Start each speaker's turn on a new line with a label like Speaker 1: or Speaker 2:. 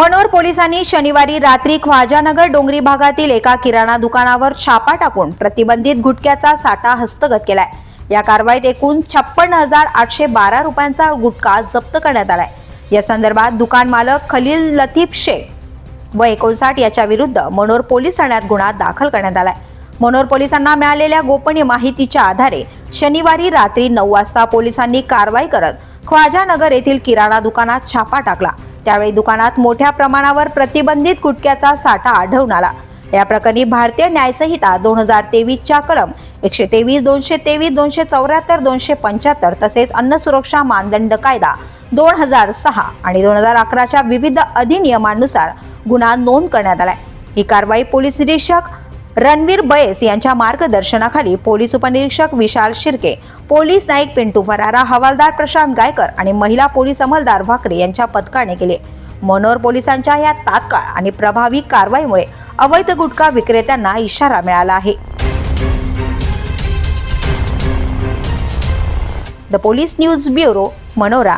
Speaker 1: मनोर पोलिसांनी शनिवारी रात्री ख्वाजानगर डोंगरी भागातील एका किराणा दुकानावर छापा टाकून प्रतिबंधित गुटख्याचा साठा हस्तगत केलाय. या कारवाईत एकूण छप्पन्न हजार आठशे बारा रुपयांचा गुटखा जप्त करण्यात आलाय. या संदर्भात दुकान मालक खलील लतीफ शेख व एकोणसाठ याच्या विरुद्ध मनोर पोलीस ठाण्यात गुन्हा दाखल करण्यात आलाय. मनोर पोलिसांना मिळालेल्या गोपनीय माहितीच्या आधारे शनिवारी रात्री नऊ वाजता पोलिसांनी कारवाई करत ख्वाजानगर येथील किराणा दुकानात छापा टाकला. त्यावेळी दुकानात मोठ्या प्रमाणावर प्रतिबंधित गुटख्याचा साठा आढळून आला. या प्रकरणी भारतीय न्यायसंहिता दोन हजार तेवीसच्या कलम एकशे तेवीस दोनशे तेवीस दोनशे चौऱ्याहत्तर दोनशे पंच्याहत्तर तसेच अन्न सुरक्षा मानदंड कायदा दोन हजार सहा आणि दोन हजार अकराच्या विविध अधिनियमांनुसार गुन्हा नोंद करण्यात आलाय. ही कारवाई पोलीस निरीक्षक रणवीर बयस यांच्या मार्गदर्शनाखाली पोलीस उपनिरीक्षक विशाल शिर्के पोलीस नाईक पिंटू फरारा हवालदार प्रशांत गायकर आणि महिला पोलीस अंमलदार भाकरे यांच्या पथकाने केले. मनोर पोलिसांच्या या तात्काळ आणि प्रभावी कारवाईमुळे अवैध गुटखा विक्रेत्यांना इशारा मिळाला आहे. The police news bureau Manora.